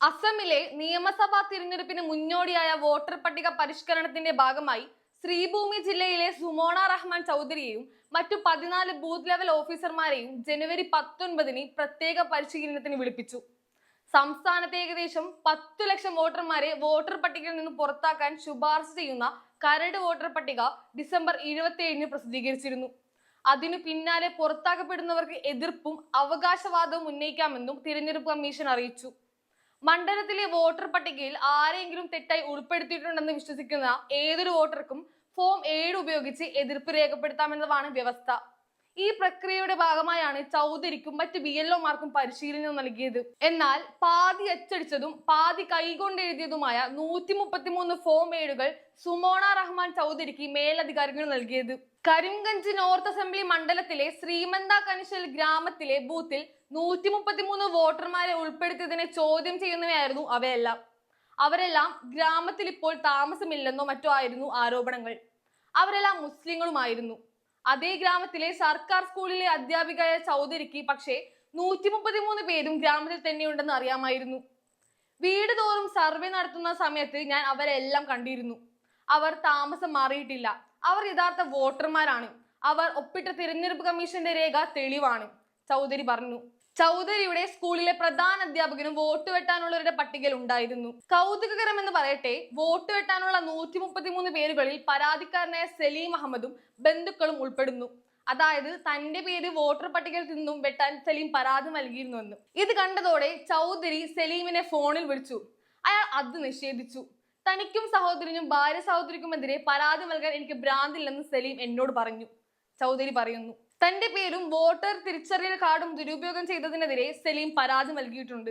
അസമിലെ നിയമസഭാ തിരഞ്ഞെടുപ്പിന് മുന്നോടിയായ വോട്ടർ പട്ടിക പരിഷ്കരണത്തിന്റെ ഭാഗമായി ശ്രീഭൂമി ജില്ലയിലെ സുമോണ റഹ്മാൻ ചൗധരിയെയും മറ്റു പതിനാല് ബൂത്ത് ലെവൽ ഓഫീസർമാരെയും ജനുവരി പത്തൊൻപതിന് പ്രത്യേക പരിശീലനത്തിന് വിളിപ്പിച്ചു. സംസ്ഥാനത്തെ ഏകദേശം പത്തു ലക്ഷം വോട്ടർമാരെ വോട്ടർ പട്ടികയിൽ നിന്ന് പുറത്താക്കാൻ ശുപാർശ ചെയ്യുന്ന കരട് വോട്ടർ പട്ടിക ഡിസംബർ ഇരുപത്തിയേഴിന് പ്രസിദ്ധീകരിച്ചിരുന്നു. അതിനു പിന്നാലെ പുറത്താക്കപ്പെടുന്നവർക്ക് എതിർപ്പും അവകാശവാദവും ഉന്നയിക്കാമെന്നും തിരഞ്ഞെടുപ്പ് കമ്മീഷൻ അറിയിച്ചു. മണ്ഡലത്തിലെ വോട്ടർ പട്ടികയിൽ ആരെങ്കിലും തെറ്റായി ഉൾപ്പെടുത്തിയിട്ടുണ്ടെന്ന് വിശ്വസിക്കുന്ന ഏതൊരു വോട്ടർക്കും ഫോം ഏഴ് ഉപയോഗിച്ച് എതിർപ്പ് രേഖപ്പെടുത്താമെന്നതാണ് വ്യവസ്ഥ. ഈ പ്രക്രിയയുടെ ഭാഗമായാണ് ചൗധരിക്കും മറ്റ് ബി എൽ ഒമാർക്കും പരിശീലനം നൽകിയത്. എന്നാൽ പാതി അച്ചടിച്ചതും പാതി കൈകൊണ്ട് എഴുതിയതുമായ നൂറ്റി മുപ്പത്തിമൂന്ന് ഫോം ഏഴുകൾ സുമോണ റഹ്മാൻ ചൗധരിക്ക് മേലധികാരികൾ നൽകിയത്. കരിംഗഞ്ച് നോർത്ത് അസംബ്ലി മണ്ഡലത്തിലെ ശ്രീമന്ത കനിശൽ ഗ്രാമത്തിലെ ബൂത്തിൽ നൂറ്റി മുപ്പത്തിമൂന്ന് വോട്ടർമാരെ ഉൾപ്പെടുത്തിയതിനെ ചോദ്യം ചെയ്യുന്നവയായിരുന്നു അവയെല്ലാം. അവരെല്ലാം ഗ്രാമത്തിൽ ഇപ്പോൾ താമസമില്ലെന്നോ മറ്റോ ആയിരുന്നു ആരോപണങ്ങൾ. അവരെല്ലാം മുസ്ലിങ്ങളുമായിരുന്നു. അതേ ഗ്രാമത്തിലെ സർക്കാർ സ്കൂളിലെ അധ്യാപികയായ ചൗധരിക്ക് പക്ഷേ നൂറ്റി മുപ്പത്തിമൂന്ന് പേരും ഗ്രാമത്തിൽ തന്നെയുണ്ടെന്ന് അറിയാമായിരുന്നു. വീട് തോറും സർവേ നടത്തുന്ന സമയത്ത് ഞാൻ അവരെല്ലാം കണ്ടിരുന്നു. അവർ താമസം മാറിയിട്ടില്ല. അവർ യഥാർത്ഥ വോട്ടർമാരാണ്. അവർ ഒപ്പിട്ട തിരഞ്ഞെടുപ്പ് കമ്മീഷന്റെ രേഖ തെളിവാണ്. ചൗധരി പറഞ്ഞു. ചൗധരിയുടെ സ്കൂളിലെ പ്രധാന അധ്യാപകനും വോട്ട് വെട്ടാനുള്ളവരുടെ പട്ടികയിൽ ഉണ്ടായിരുന്നു. കൗതുകകരം എന്ന് പറയട്ടെ വോട്ട് വെട്ടാനുള്ള നൂറ്റി മുപ്പത്തിമൂന്ന് പേരുകളിൽ പരാതിക്കാരനായ സലീം അഹമ്മദും ബന്ധുക്കളും ഉൾപ്പെടുന്നു. അതായത് തന്റെ പേര് വോട്ടർ പട്ടികയിൽ നിന്നും വെട്ടാൻ സലീം പരാതി നൽകിയിരുന്നുവെന്ന്. ഇത് കണ്ടതോടെ ചൗധരി സലീമിനെ ഫോണിൽ വിളിച്ചു. അയാൾ അത് നിഷേധിച്ചു. തനിക്കും സഹോദരനും ഭാര്യ സഹോദരിക്കുമെതിരെ പരാതി നൽകാൻ എനിക്ക് ഭ്രാന്തില്ലെന്ന് സലീം എന്നോട് പറഞ്ഞു. ചൗധരി പറയുന്നു തന്റെ പേരും വോട്ടർ തിരിച്ചറിയൽ കാർഡും ദുരുപയോഗം ചെയ്തതിനെതിരെ സലീം പരാതി നൽകിയിട്ടുണ്ട്.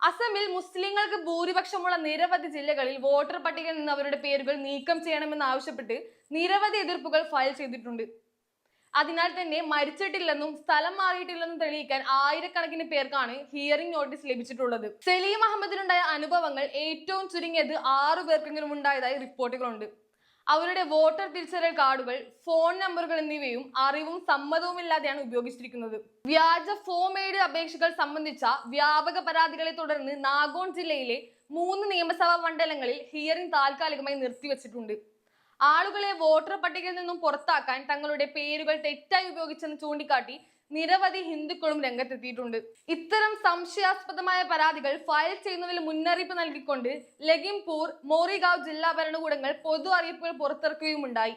അസമിൽ മുസ്ലിങ്ങൾക്ക് ഭൂരിപക്ഷമുള്ള നിരവധി ജില്ലകളിൽ വോട്ടർ പട്ടികയിൽ നിന്ന് അവരുടെ പേരുകൾ നീക്കം ചെയ്യണമെന്ന് ആവശ്യപ്പെട്ട് നിരവധി എതിർപ്പുകൾ ഫയൽ ചെയ്തിട്ടുണ്ട്. അതിനാൽ തന്നെ മരിച്ചിട്ടില്ലെന്നും സ്ഥലം മാറിയിട്ടില്ലെന്നും തെളിയിക്കാൻ ആയിരക്കണക്കിന് പേർക്കാണ് ഹിയറിംഗ് നോട്ടീസ് ലഭിച്ചിട്ടുള്ളത്. സലീം അഹമ്മദിനുണ്ടായ അനുഭവങ്ങൾ ഏറ്റവും ചുരുങ്ങിയത് ആറു പേർക്കെങ്കിലും ഉണ്ടായതായി റിപ്പോർട്ടുകളുണ്ട്. അവരുടെ വോട്ടർ തിരിച്ചറിയൽ കാർഡുകൾ ഫോൺ നമ്പറുകൾ എന്നിവയും അറിവും സമ്മതവും ഇല്ലാതെയാണ് ഉപയോഗിച്ചിരിക്കുന്നത്. വ്യാജ ഫോം എയ്ഡ് അപേക്ഷകൾ സംബന്ധിച്ച വ്യാപക പരാതികളെ തുടർന്ന് നാഗോൺ ജില്ലയിലെ മൂന്ന് നിയമസഭാ മണ്ഡലങ്ങളിൽ ഹിയറിംഗ് താൽക്കാലികമായി നിർത്തിവച്ചിട്ടുണ്ട്. ആളുകളെ വോട്ടർ പട്ടികയിൽ നിന്നും പുറത്താക്കാൻ തങ്ങളുടെ പേരുകൾ തെറ്റായി ഉപയോഗിച്ചെന്ന് ചൂണ്ടിക്കാട്ടി നിരവധി ഹിന്ദുക്കളും രംഗത്തെത്തിയിട്ടുണ്ട്. ഇത്തരം സംശയാസ്പദമായ പരാതികൾ ഫയൽ ചെയ്യുന്നതിൽ മുന്നറിയിപ്പ് നൽകിക്കൊണ്ട് ലഖിംപൂർ മോറിഗാവ് ജില്ലാ ഭരണകൂടങ്ങൾ പൊതു അറിയിപ്പുകൾ പുറത്തിറക്കുകയുമുണ്ടായി.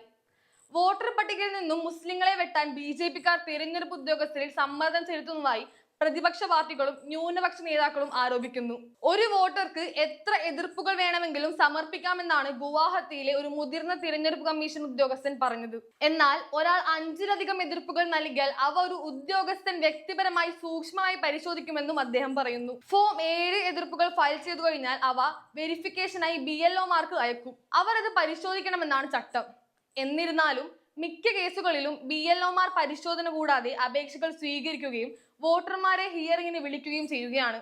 വോട്ടർ പട്ടികയിൽ നിന്നും മുസ്ലിങ്ങളെ വെട്ടാൻ ബി ജെ പിക്കാർ തിരഞ്ഞെടുപ്പ് ഉദ്യോഗസ്ഥരിൽ സമ്മർദ്ദം ചെലുത്തുന്നതായി പ്രതിപക്ഷ പാർട്ടികളും ന്യൂനപക്ഷ നേതാക്കളും ആരോപിക്കുന്നു. ഒരു വോട്ടർക്ക് എത്ര എതിർപ്പുകൾ വേണമെങ്കിലും സമർപ്പിക്കാമെന്നാണ് ഗുവാഹത്തിയിലെ ഒരു മുതിർന്ന തിരഞ്ഞെടുപ്പ് കമ്മീഷൻ ഉദ്യോഗസ്ഥൻ പറഞ്ഞത്. എന്നാൽ ഒരാൾ അഞ്ചിലധികം എതിർപ്പുകൾ നൽകിയാൽ അവ ഒരു ഉദ്യോഗസ്ഥൻ വ്യക്തിപരമായി സൂക്ഷ്മമായി പരിശോധിക്കുമെന്നും അദ്ദേഹം പറയുന്നു. ഫോം ഏഴ് എതിർപ്പുകൾ ഫയൽ ചെയ്തു കഴിഞ്ഞാൽ അവ വെരിഫിക്കേഷനായി ബി എൽ ഒമാർക്ക് അയക്കും. അവർ അത് പരിശോധിക്കണമെന്നാണ് ചട്ടം. എന്നിരുന്നാലും മിക്ക കേസുകളിലും ബി എൽ ഒമാർ പരിശോധന കൂടാതെ അപേക്ഷകൾ സ്വീകരിക്കുകയും വോട്ടർമാരെ ഹിയറിങ്ങിന് വിളിക്കുകയും ചെയ്യുകയാണ്.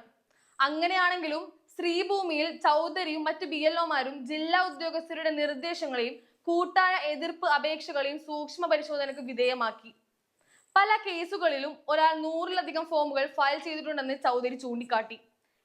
അങ്ങനെയാണെങ്കിലും ശ്രീഭൂമിയിൽ ചൗധരിയും മറ്റ് ബി എൽഒമാരും ജില്ലാ ഉദ്യോഗസ്ഥരുടെ നിർദ്ദേശങ്ങളെയും കൂട്ടായ എതിർപ്പ് അപേക്ഷകളെയും സൂക്ഷ്മ പരിശോധനയ്ക്ക് വിധേയമാക്കി. പല കേസുകളിലും ഒരാൾ നൂറിലധികം ഫോമുകൾ ഫയൽ ചെയ്തിട്ടുണ്ടെന്ന് ചൗധരി ചൂണ്ടിക്കാട്ടി.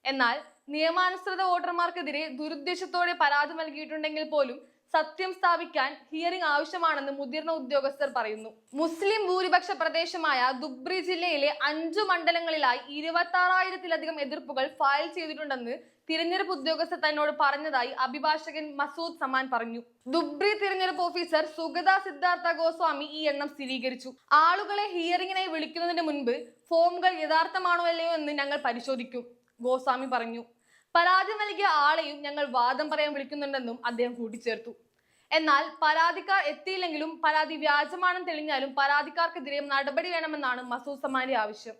എന്നാൽ നിയമാനുസൃത വോട്ടർമാർക്കെതിരെ ദുരുദ്ദേശത്തോടെ പരാതി നൽകിയിട്ടുണ്ടെങ്കിൽ പോലും സത്യം സ്ഥാപിക്കാൻ ഹിയറിംഗ് ആവശ്യമാണെന്ന് മുതിർന്ന ഉദ്യോഗസ്ഥർ പറയുന്നു. മുസ്ലിം ഭൂരിപക്ഷ പ്രദേശമായ ദുബ്രി ജില്ലയിലെ അഞ്ചു മണ്ഡലങ്ങളിലായി ഇരുപത്തി ആറായിരത്തിലധികം എതിർപ്പുകൾ ഫയൽ ചെയ്തിട്ടുണ്ടെന്ന് തിരഞ്ഞെടുപ്പ് ഉദ്യോഗസ്ഥർ തന്നോട് പറഞ്ഞതായി അഭിഭാഷകൻ മസൂദ് സമാൻ പറഞ്ഞു. ദുബ്രി തിരഞ്ഞെടുപ്പ് ഓഫീസർ സുഗത സിദ്ധാർത്ഥ ഗോസ്വാമി ഈ എണ്ണം സ്ഥിരീകരിച്ചു. ആളുകളെ ഹിയറിംഗിനായി വിളിക്കുന്നതിന് മുൻപ് ഫോമുകൾ യഥാർത്ഥമാണോ അല്ലയോ എന്ന് ഞങ്ങൾ പരിശോധിക്കും ഗോസ്വാമി പറഞ്ഞു. പരാതി നൽകിയ ആളെയും ഞങ്ങൾ വാദം പറയാൻ വിളിക്കുന്നുണ്ടെന്നും അദ്ദേഹം കൂട്ടിച്ചേർത്തു. എന്നാൽ പരാതിക്കാർ എത്തിയില്ലെങ്കിലും പരാതി വ്യാജമാണെന്ന് തെളിഞ്ഞാലും പരാതിക്കാർക്കെതിരെ നടപടി വേണമെന്നാണ് മസൂദ് സമാന്റെ ആവശ്യം.